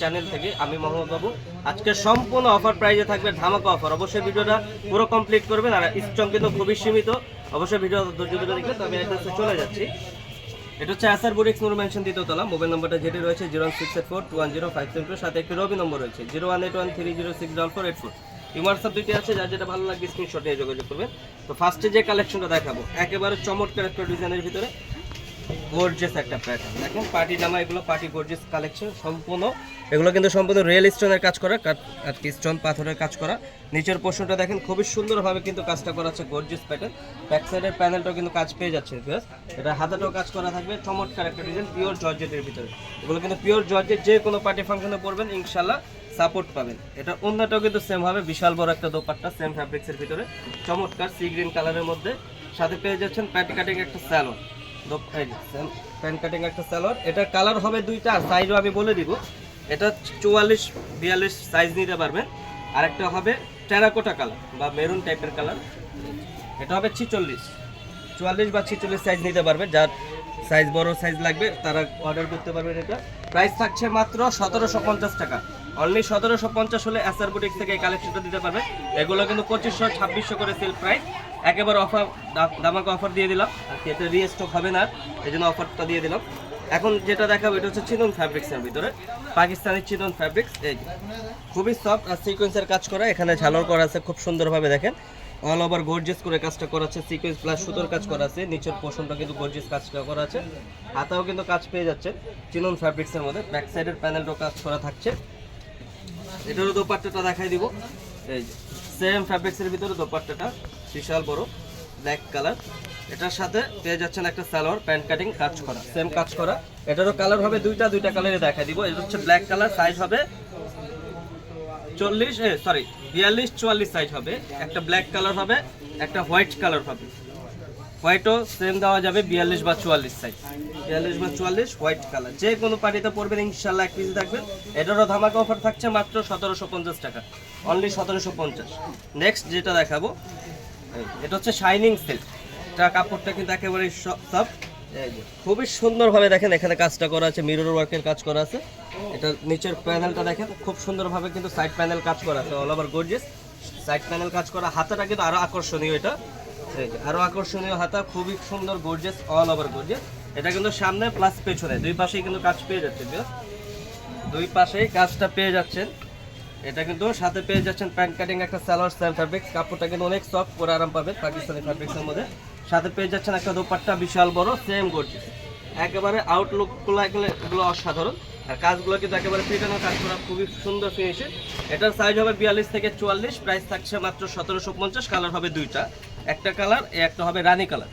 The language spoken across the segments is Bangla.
চ্যানেল থেকে আমি আজকে সম্পূর্ণ অফার প্রাইজে থাকবে পুরো কমপ্লিট করবেন এটা হচ্ছে মোবাইল যেটি রয়েছে zero six four one zero five seven সাথে একটি রবি নম্বর রয়েছে। Zero one eight one three zero six four eight four. আছে। যার যেটা ভালো যোগাযোগ করবেন। তো ফার্স্টে যে কালেকশনটা দেখাবো, একেবারে চমৎকার একটা ডিজাইনের ভিতরে। গর্জিয়াস একটা প্যাটার্ন দেখেন পার্টি জামা এগুলো পার্টি গর্জিয়াস কালেকশন সম্পূর্ণ। এগুলো কিন্তু সম্পূর্ণ রিয়েল স্টোনের কাজ করা আর কি স্টোন পাথরের কাজ করা। নিচের পোর্শনটা দেখেন, খুবই সুন্দরভাবে কিন্তু কাজটা করা আছে গর্জিয়াস প্যাটার্ন ব্যাক সাইডের প্যানেলটাও কিন্তু কাজ পেয়ে যাচ্ছে এটা হাতাটাও কাজ করা থাকবে, চমৎকার একটা ডিজাইন পিওর জর্জেটের ভিতরে। এগুলো কিন্তু পিওর জর্জেট যে কোনো পার্টি ফাংশনে পড়বেন ইনশাল্লাহ সাপোর্ট পাবেন। এটা অন্যটাও কিন্তু সেম হবে, বিশাল বড় একটা দোপাট্টা সেম ফ্যাব্রিক্সের ভিতরে। চমৎকার সি গ্রিন কালারের মধ্যে। সাথে পেয়ে যাচ্ছেন প্যাটি কাটিং একটা স্যালোন প্যান্ট কাটিং একটা সালোয়ার এটার কালার হবে দুইটা সাইজও আমি বলে দিব। এটা চুয়াল্লিশ, বিয়াল্লিশ সাইজ নিতে পারবেন। আর একটা হবে টেরাকোটা কালার বা মেরুন টাইপের কালার এটা হবে ছিচল্লিশ। চুয়াল্লিশ বা ছিচল্লিশ সাইজ নিতে পারবে যার সাইজ বড় সাইজ লাগবে, তারা অর্ডার করতে পারবেন এটা। প্রাইস থাকছে মাত্র সতেরোশো পঞ্চাশ টাকা। অনলি সতেরোশো পঞ্চাশ হলে এসআর বুটিক থেকে এই কালেকশনটা দিতে পারবে এগুলো কিন্তু পঁচিশশো, ছাব্বিশশো করে সেল প্রাইস একেবারে অফার দামাকে অফার দিয়ে দিলাম। আর এটা রিস্টক হবে না এই জন্য অফারটা দিয়ে দিলাম। এখন যেটা দেখাবো, এটা হচ্ছে চিনন ফ্যাব্রিক্সের ভিতরে। পাকিস্তানি চিনন ফ্যাব্রিক্স এই। খুবই সফট আর সিকোয়েন্সের কাজ করা, এখানে ঝালর করা আছে, খুব সুন্দরভাবে দেখেন। অল ওভার গর্জিয়াস করে কাজটা করা আছে সিকোয়েন্স প্লাস সুতোর কাজ করা আছে, নিচের পোর্শনটা কিন্তু গর্জিয়াস কাজটা করা আছে। হাতাও কিন্তু কাজ পেয়ে যাচ্ছে চিনন ফ্যাব্রিক্সের মধ্যে। ব্যাক সাইডের প্যানেলটাও কাজ করা থাকছে। এটারও দোপাট্টাটা দেখাই দিব। এই সেম ফ্যাব্রিক্সের ভিতরে দোপাট্টাটা। বিশাল বড় ব্ল্যাক কালার এটার সাথে পেয়ে যাচ্ছেন একটা সালোয়ার, প্যান্ট কাটিং, কাজ করা। সেম কাজ করা। এটারও কালার হবে দুইটা দুইটা কালারে দেখা দিব। এটা হচ্ছে ব্ল্যাক কালার সাইজ হবে চল্লিশ সরি বিয়াল্লিশ, চুয়াল্লিশ সাইজ হবে। একটা ব্ল্যাক কালার হবে, একটা হোয়াইট কালার হবে। হোয়াইটও সেম দেওয়া যাবে বিয়াল্লিশ বা চুয়াল্লিশ সাইজ বিয়াল্লিশ বা চুয়াল্লিশ হোয়াইট কালার যে কোনো পার্টিতে পড়বেন ইনশাল্লাহ এক পিস থাকবেন এটারও ধামাকা অফার থাকছে মাত্র সতেরোশো পঞ্চাশ টাকা। অনলি সতেরোশো পঞ্চাশ। নেক্সট যেটা দেখাবো এটা হচ্ছে শাইনিং সিল্ক এটা কাপড়টা কিন্তু একেবারে সব খুবই সুন্দরভাবে দেখেন এখানে কাজটা করা আছে মিরর ওয়ার্কের কাজ করা আছে। এটা নিচের প্যানেলটা দেখেন খুব সুন্দরভাবে কিন্তু সাইড প্যানেল কাজ করা আছে all over gorgeous side panel কাজ করা হাতাটা কিন্তু আরও আকর্ষণীয় এটা। এই যে, আরও আকর্ষণীয় হাতা খুবই সুন্দর গর্জিয়াস অল ওভার গর্জিয়াস এটা কিন্তু সামনে প্লাস পেছনে দুই পাশেই কিন্তু কাজ পেয়ে যাচ্ছে দুই পাশেই কাজটা পেয়ে যাচ্ছেন। এটা কিন্তু সাথে পেয়ে যাচ্ছেন প্যান্ট কাটিং, একটা সালোয়ার স্টাইল ফ্যাব্রিক্স কাপড়টা কিন্তু অনেক সফট পরে আরাম পাবেন পাকিস্তানি ফ্যাব্রিক্সের মধ্যে। সাথে পেয়ে যাচ্ছেন একটা দোপাট্টা বিশাল বড় সেম গর্জিয়াস একেবারে আউটলুকগুলো এগুলো অসাধারণ। আর কাজগুলো কিন্তু একেবারে পিটানো, কাজ করা খুবই সুন্দর ফিনিশে এটার সাইজ হবে বিয়াল্লিশ থেকে চুয়াল্লিশ প্রাইস থাকছে মাত্র সতেরোশো পঞ্চাশ কালার হবে দুইটা। একটা কালার একটা হবে রানি কালার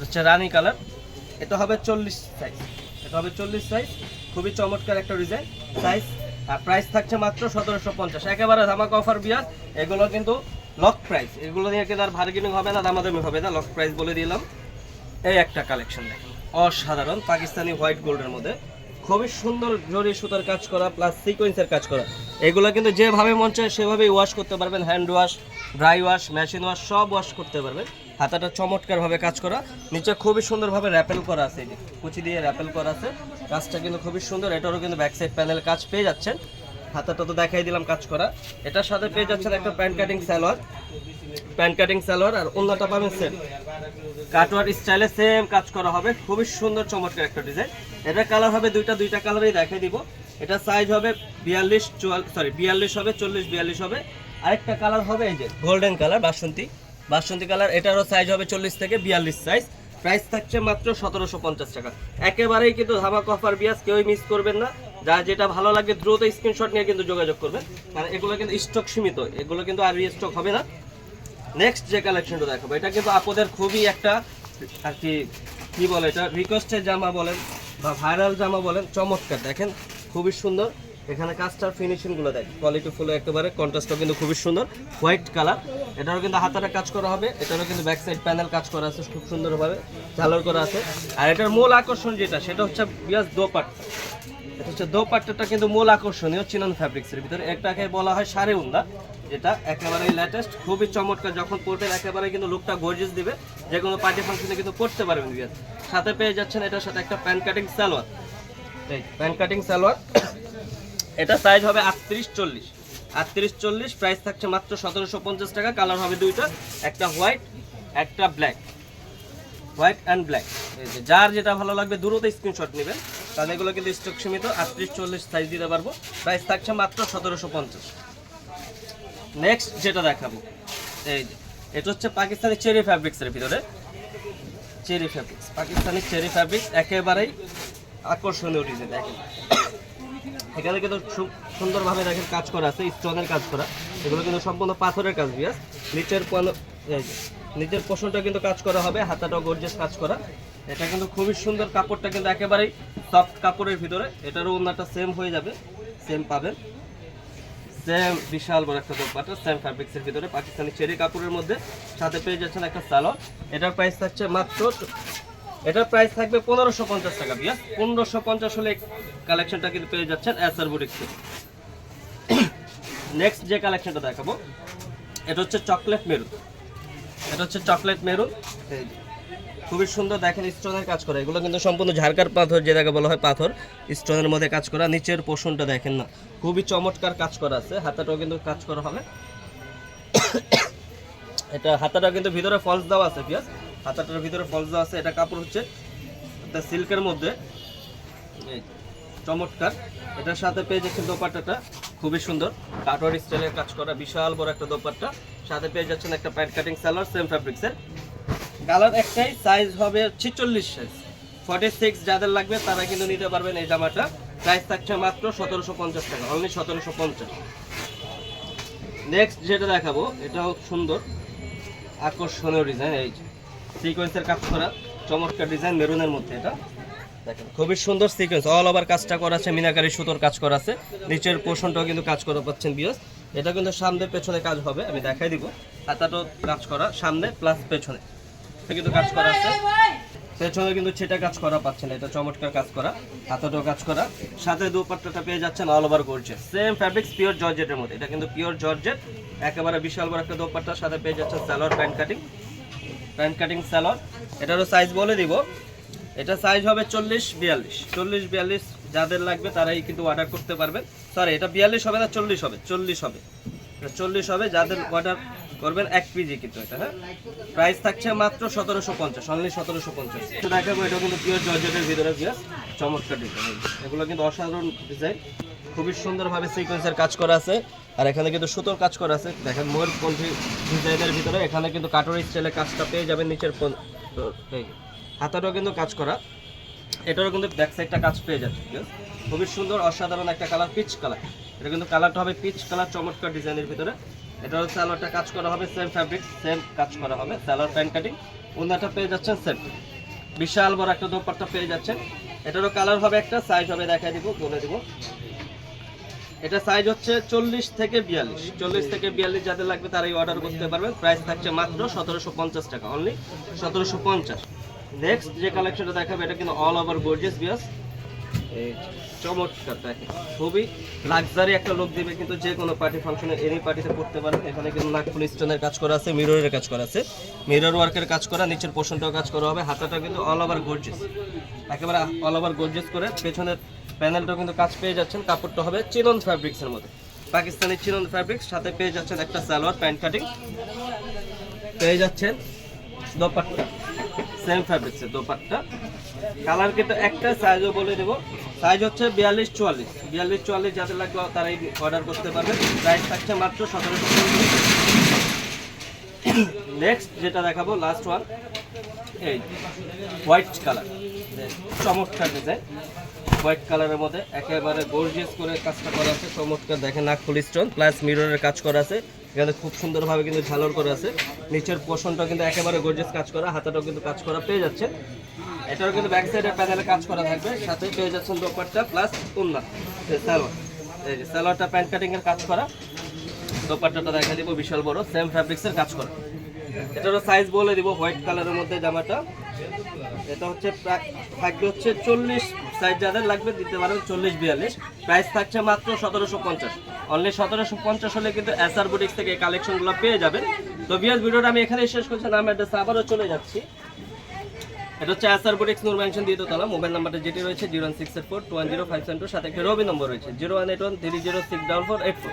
হচ্ছে রানি কালার এটা হবে চল্লিশ সাইজ এটা হবে চল্লিশ সাইজ খুবই চমৎকার একটা ডিজাইন সাইজ আর প্রাইস থাকছে মাত্র সতেরোশো পঞ্চাশ। একেবারে ধামাকা অফার বিয়ার। এগুলো কিন্তু লক প্রাইস এগুলো নিয়ে কিন্তু আর বার্গেনিং হবে না, দামাদামি হবে না। লক প্রাইস বলে দিলাম। এই একটা কালেকশন দেখেন। অসাধারণ পাকিস্তানি হোয়াইট গোল্ডের মধ্যে। খুবই সুন্দর জরি সুতার কাজ করা প্লাস সিকোয়েন্সের কাজ করা। এগুলো কিন্তু যেভাবে মন চায় সেভাবেই ওয়াশ করতে পারবেন। Hand wash dry wash machine wash সব ওয়াশ করতে পারবেন। হাতাটা চমৎকারভাবে কাজ করা। নিচে খুবই সুন্দরভাবে র্যাপেল করা আছে এই যে, কুচি দিয়ে র্যাপেল করা আছে। কাজটা কিন্তু খুবই সুন্দর, এটারও কিন্তু ব্যাক সাইড প্যানেল কাজ পেয়ে যাচ্ছেন। হাতাটা তো দেখাই দিলাম কাজ করা। এটার সাথে পেয়ে যাচ্ছেন একটা pant cutting salwar pant cutting salwar আর অন্যটা পাবেন সেম কাটওয়ার স্টাইলে সেম কাজ করা হবে। খুবই সুন্দর, চমৎকার একটা ডিজাইন এটা কালার হবে দুইটা দুইটা কালারই দেখাই দিব। এটা সাইজ হবে বিয়াল্লিশ সরি বিয়াল্লিশ হবে, চল্লিশ, বিয়াল্লিশ হবে। আরেকটা কালার হবে এই যে গোল্ডেন কালার বাসন্তী। বাসন্তী কালার, এটারও সাইজ হবে চল্লিশ থেকে বিয়াল্লিশ সাইজ প্রাইস থাকছে মাত্র সতেরোশো পঞ্চাশ টাকা। একেবারেই কিন্তু ধামাক অফার বিয়াস, কেউই মিস করবেন না। যা যেটা ভালো লাগে দ্রুত স্ক্রিনশট নিয়ে কিন্তু যোগাযোগ করবেন। কারণ এগুলো কিন্তু স্টক সীমিত, এগুলো কিন্তু আর স্টক হবে না। নেক্সট যে কালেকশনটা দেখাবো, এটা কিন্তু আপনাদের খুবই একটা আর কি কি বলে এটা? রিকোয়েস্টের জামা বলেন বা ভাইরাল জামা বলেন, চমৎকার। দেখেন, খুবই সুন্দর। এখানে কাজটার ফিনিশিংগুলো দেখ কোয়ালিটি ফুল একেবারে কন্ট্রাস্টটা কিন্তু খুবই সুন্দর হোয়াইট কালার এটারও কিন্তু হাতাটা কাজ করা হবে, এটারও কিন্তু ব্যাক সাইড প্যানেল কাজ করা আছে, খুব সুন্দরভাবে ঝালর করা আছে। আর এটার মূল আকর্ষণ যেটা, সেটা হচ্ছে বিয়াস দোপাট এটা হচ্ছে দোপাট্টাটা কিন্তু মূল আকর্ষণীয় চিনন ফ্যাব্রিক্সের ভিতরে। একটাকে বলা হয় সারে উন্দা যেটা একেবারেই লেটেস্ট খুবই চমৎকার, যখন পরবেন একেবারে কিন্তু লুকটা গর্জিয়াস দিবে। যে কোনো পার্টি ফাংশনে কিন্তু পড়তে পারবেন বিয়াস। সাথে পেয়ে যাচ্ছেন এটার সাথে একটা প্যান্ট কাটিং সালোয়ার। এই প্যান্ট কাটিং সালোয়ার। এটা সাইজ হবে আটত্রিশ চল্লিশ। আটত্রিশ চল্লিশ প্রাইস থাকছে মাত্র সতেরোশো পঞ্চাশ টাকা কালার হবে দুইটা, একটা হোয়াইট একটা ব্ল্যাক হোয়াইট অ্যান্ড ব্ল্যাক যার যেটা ভালো লাগবে দ্রুত স্ক্রিনশট নেবেন, তাহলে এগুলো কিন্তু স্টক সীমিত, আটত্রিশ চল্লিশ সাইজ দিতে পারব প্রাইস থাকছে মাত্র সতেরোশো পঞ্চাশ। নেক্সট যেটা দেখাবো, এই যে, এটা হচ্ছে পাকিস্তানি চেরি ফ্যাব্রিক্সের ভিতরে। Cherry fabrics Pakistani cherry fabrics একেবারেই আকর্ষণীয় ডিজাইন দেখেন। এখানে কিন্তু সুন্দরভাবে দেখেন কাজ করা আছে, স্টোনের কাজ করা। এগুলো কিন্তু সম্পূর্ণ পাথরের কাজ বিয়াস নিচের পানো নিচের পোষণটা কিন্তু কাজ করা হবে, হাতাটাও গর্জেস কাজ করা। এটা কিন্তু খুবই সুন্দর কাপড়টা কিন্তু একেবারেই সফট কাপড়ের ভিতরে। এটারও ওনাটা সেম হয়ে যাবে সেম পাবেন। সেম বিশাল বড় একটা দোপাটা সেম ফ্যাব্রিক্সের ভিতরে। পাকিস্তানি চেরি কাপড়ের মধ্যে সাথে পেয়ে যাচ্ছেন একটা সালোয়ার এটার প্রাইস থাকছে মাত্র এটার প্রাইস থাকবে পনেরোশো পঞ্চাশ টাকা বিয়া পনেরোশো পঞ্চাশ হলে কালেকশনটা কিন্তু পেয়ে যাচ্ছেন এসআর বুটিক্সে নেক্সট যে কালেকশনটা দেখাবো এটা হচ্ছে চকলেট মেরুন এটা হচ্ছে চকলেট মেরুন খুবই সুন্দর দেখেন স্টোনের কাজ করা। এগুলো কিন্তু সম্পূর্ণ ঝাড়কার পাথর যেটাকে বলা হয় পাথর স্টোনের মধ্যে কাজ করা। নিচের পোষণটা দেখেন না খুবই চমৎকার কাজ করা আছে। হাতাটাও কিন্তু কাজ করা হবে। এটা হাতাটা কিন্তু ভিতরে ফলস দেওয়া আছে পিয়াজ হাতাটার ভিতরে ফলস আছে, এটা কাপড় হচ্ছে সিল্কের মধ্যে। চমৎকার। এটার সাথে পেয়ে যাচ্ছেন দোপাট্টাটা, খুবই সুন্দর। কাটোয়ার স্টাইলের কাজ করা বিশাল বড় একটা দোপাট্টা। সাথে পেয়ে যাচ্ছেন একটা প্যান্ট কাটিং সালোয়ার, সেম ফ্যাব্রিক্সের। কালার একটাই সাইজ হবে ছিচল্লিশ সাইজ ফর্টি সিক্স যাদের লাগবে, তারা কিন্তু নিতে পারবেন এই জামাটা। প্রাইস থাকছে মাত্র সতেরোশো পঞ্চাশ টাকা অনলি সতেরোশো পঞ্চাশ। নেক্সট যেটা দেখাবো, এটাও সুন্দর। আকর্ষণীয় ডিজাইন এই সিকোয়েন্সের কাজ করা। চমৎকার ডিজাইন মেরুনের মধ্যে এটা। খুবই সুন্দর সিকোয়েন্স অল ওভার কাজটা করা আছে, মিনাকারি সুতোর কাজ করা আছে। নিচের পোর্শনটাও কিন্তু কাজ করা পাচ্ছেন বিয়স এটা কিন্তু সামনে, পেছনে কাজ হবে, আমি দেখাই দিব। হাতাটাও কাজ করা, সামনে প্লাস পেছনে। কিন্তু কাজ করা আছে। পেছনে কিন্তু সেটা কাজ করা পাচ্ছেন এটা চমৎকার কাজ করা। হাতাটাও কাজ করা। সাথে দুপাট্টাটা পেয়ে যাচ্ছেন all over georgette same fabrics pure জর্জেটের মধ্যে। এটা কিন্তু পিওর জর্জেট একেবারে বিশাল বড় একটা দোপাট্টার সাথে পেয়ে যাচ্ছেন salwar pant cutting pant cutting salwar এটারও সাইজ বলে দিব। এটা সাইজ হবে চল্লিশ, বিয়াল্লিশ। চল্লিশ, বিয়াল্লিশ যাদের লাগবে তারাই কিন্তু অর্ডার করতে পারবেন। সরি এটা বিয়াল্লিশ হবে না চল্লিশ হবে? চল্লিশ হবে। এটা চল্লিশ হবে, যাদের অর্ডার করবেন এক পিজি কিন্তু এটা হ্যাঁ? প্রাইস থাকছে মাত্র সতেরোশো পঞ্চাশ অনলি সতেরোশো পঞ্চাশ। দেখাবো এটা কিন্তু পিওর জর্জেটের ভিতরে পিওর চমৎকার ডিজাইন এগুলো কিন্তু অসাধারণ ডিজাইন খুবই সুন্দরভাবে সিকোয়েন্সের কাজ করা আছে। আর এখানে কিন্তু সুতোর কাজ করা আছে। দেখেন ময়ূর ময়ূরপন্থী ডিজাইনের ভিতরে। এখানে কিন্তু কাটোরি স্টাইলের কাজটা পেয়ে যাবেন নিচের হাতাটাও কিন্তু কাজ করা। এটারও কিন্তু ব্যাক সাইডটা কাজ পেয়ে যাচ্ছে খুবই সুন্দর, অসাধারণ একটা কালার পিচ কালার এটা কিন্তু কালারটা হবে পিচ কালার চমৎকার ডিজাইনের ভিতরে। এটারও স্যালোয়ারটা কাজ করা হবে সেম ফ্যাব্রিক সেম কাজ করা হবে। স্যালোয়ার প্যান্ট কাটিং ওনাটা পেয়ে যাচ্ছেন সেম বিশাল বড় একটা দোপাট্টা পেয়ে যাচ্ছেন। এটারও কালার হবে একটা সাইজ হবে দেখাই দিব, বলে দিব। এটা সাইজ হচ্ছে চল্লিশ থেকে বিয়াল্লিশ। চল্লিশ থেকে বিয়াল্লিশ যাদের লাগবে তারাই অর্ডার করতে পারবেন। প্রাইস থাকছে মাত্র সতেরোশো পঞ্চাশ টাকা অনলি সতেরোশো পঞ্চাশ। নেক্সট যে কালেকশনটা দেখাবে, এটা কিন্তু অল ওভার গর্জিয়াস বিয়াস চমৎকার দেখেন, খুবই লাক্সারি একটা লোক দিবে কিন্তু যে কোনো পার্টি ফাংশনে এনি পার্টিতে করতে পারেন। এখানে কিন্তু নাকফুল স্টোনের কাজ করা আছে মিররের কাজ করা আছে। মিরর ওয়ার্কের কাজ করা, নিচের পোর্শনটাও কাজ করা হবে। হাতাটা কিন্তু অল ওভার গর্জিয়াস একেবারে অল ওভার গর্জিয়াস করে পেছনের প্যানেলটাও কিন্তু কাজ পেয়ে যাচ্ছেন, কাপড়টা হবে চিনন ফ্যাব্রিক্সের মধ্যে। পাকিস্তানি চিনন ফ্যাব্রিক্স সাথে পেয়ে যাচ্ছেন একটা সালোয়ার, প্যান্ট কাটিং পেয়ে যাচ্ছেন দোপাট্টা সেম ফ্যাব্রিক্সের দোপাট্টা। কালার কিন্তু একটা সাইজও বলে দেবো। সাইজ হচ্ছে বিয়াল্লিশ চুয়াল্লিশ। বিয়াল্লিশ চুয়াল্লিশ যাদের লাগবে তারাই অর্ডার করতে পারবে। প্রাইস থাকছে মাত্র সতেরোশো নেক্সট যেটা দেখাবো লাস্ট ওয়ান এই হোয়াইট কালার চমৎকার ডিজাইন হোয়াইট কালারের মধ্যে একেবারে গর্জিয়াস করে কাজটা করা আছে। চমৎকার দেখেন নাকফুল স্টোন প্লাস মিররের কাজ করা আছে। এখানে খুব সুন্দরভাবে কিন্তু ঝালর করা আছে। নিচের পোর্শনটা কিন্তু একেবারে গর্জিয়াস কাজ করা, হাতাটাও কিন্তু কাজ করা, পেয়ে যাচ্ছে এটাও কিন্তু ব্যাক সাইডের প্যানেলে কাজ করা থাকবে। সাথে পেয়ে যাচ্ছেন দোপারটা প্লাস উন্না। সালোয়ার। এই যে সালোয়ারটা প্যান্ট কাটিং এর কাজ করা। দোপাট্টাটা দেখা দিব, বিশাল বড় সেম ফ্যাব্রিক্সের কাজ করা। এটারও সাইজ বলে দিব হোয়াইট কালারের মধ্যে জামাটা। এটা হচ্ছে থাকবে হচ্ছে চল্লিশ সাইজ যাদের লাগবে দিতে পারেন চল্লিশ বিয়াল্লিশ। প্রাইস থাকছে মাত্র সতেরোশো পঞ্চাশ। অনলি সতেরোশো পঞ্চাশ হলে কিন্তু এসআর বুটিক্স থেকে কালেকশনগুলো পেয়ে যাবেন। তো বিয়াস ভিডিওটা আমি এখানেই শেষ করছি, নাম অ্যাড্রেস আবারও চলে যাচ্ছি। এটা হচ্ছে এসআর বুটিক্স নূর ম্যানশন দিয়ে দোতলা মোবাইল নাম্বারটা যেটি রয়েছে zero one six eight four two one zero five seven two সাথে একটা রবি নম্বর রয়েছে zero one eight one three zero six double four eight four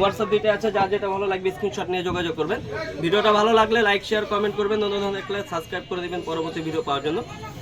WhatsApp দিতে আছে যা যেটা ভালো লাগবে স্ক্রিনশট নিয়ে যোগাযোগ করবেন। ভিডিওটা ভালো লাগলে লাইক শেয়ার কমেন্ট করবেন। নতুন ধরনের সাবস্ক্রাইব করে দেবেন পরবর্তী ভিডিও পাওয়ার জন্য।